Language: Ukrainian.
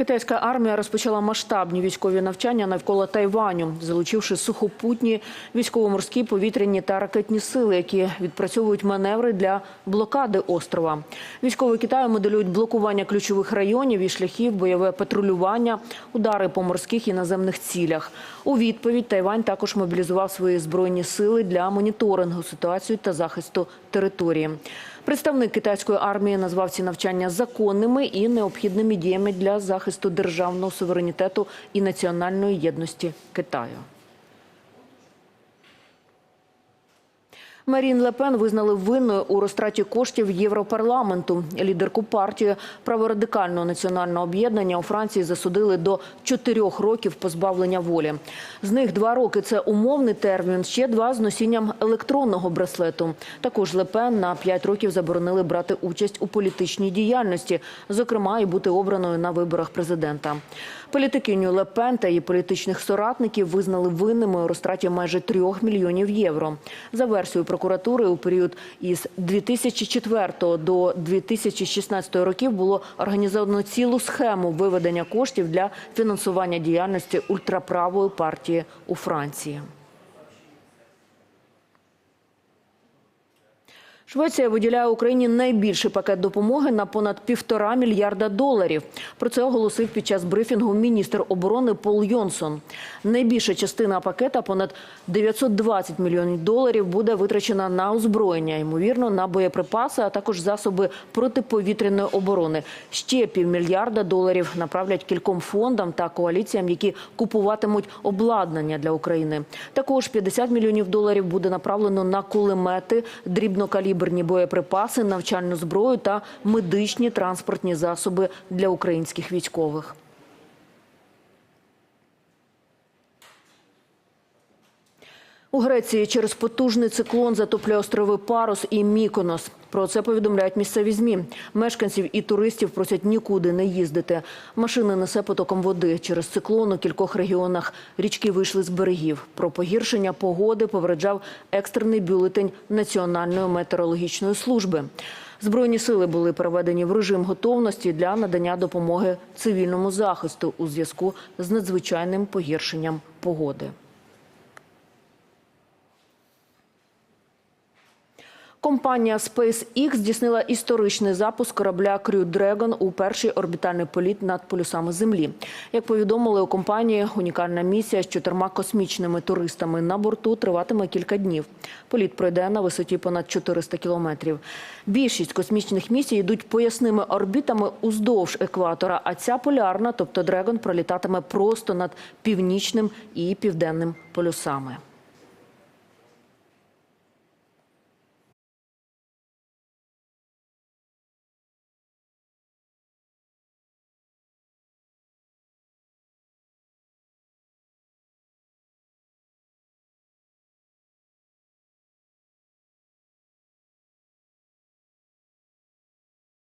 Китайська армія розпочала масштабні військові навчання навколо Тайваню, залучивши сухопутні військово-морські повітряні та ракетні сили, які відпрацьовують маневри для блокади острова. Військові Китаю моделюють блокування ключових районів і шляхів, бойове патрулювання, удари по морських і наземних цілях. У відповідь Тайвань також мобілізував свої збройні сили для моніторингу ситуації та захисту території. Представник китайської армії назвав ці навчання законними і необхідними діями для захисту державного суверенітету і національної єдності Китаю. Марін Лепен визнали винною у розтраті коштів Європарламенту. Лідерку партії праворадикального національного об'єднання у Франції засудили до чотирьох років позбавлення волі. З них два роки це умовний термін, ще два з носінням електронного браслету. Також Лепен на п'ять років заборонили брати участь у політичній діяльності, зокрема і бути обраною на виборах президента. Політикиню Лепен та її політичних соратників визнали винними у розтраті майже трьох мільйонів євро. За версією прокуратури, у період із 2004 до 2016 років було організовано цілу схему виведення коштів для фінансування діяльності ультраправої партії у Франції. Швеція виділяє Україні найбільший пакет допомоги на понад півтора мільярда доларів. Про це оголосив під час брифінгу міністр оборони Пол Йонсон. Найбільша частина пакета, понад 920 мільйонів доларів, буде витрачена на озброєння, ймовірно, на боєприпаси, а також засоби протиповітряної оборони. Ще півмільярда доларів направлять кільком фондам та коаліціям, які купуватимуть обладнання для України. Також 50 мільйонів доларів буде направлено на кулемети, дрібнокаліберні боєприпаси, навчальну зброю та медичні транспортні засоби для українських військових. У Греції через потужний циклон затоплює острови Парос і Міконос. Про це повідомляють місцеві змі. Мешканців і туристів просять нікуди не їздити. Машини несе потоком води. Через циклон у кількох регіонах річки вийшли з берегів. Про погіршення погоди попереджав екстрений бюлетень Національної метеорологічної служби. Збройні сили були переведені в режим готовності для надання допомоги цивільному захисту у зв'язку з надзвичайним погіршенням погоди. Компанія SpaceX здійснила історичний запуск корабля Crew Dragon у перший орбітальний політ над полюсами Землі. Як повідомили у компанії, унікальна місія з чотирма космічними туристами на борту триватиме кілька днів. Політ пройде на висоті понад 400 кілометрів. Більшість космічних місій йдуть поясними орбітами уздовж екватора. А ця полярна, тобто Dragon, пролітатиме просто над північним і південним полюсами.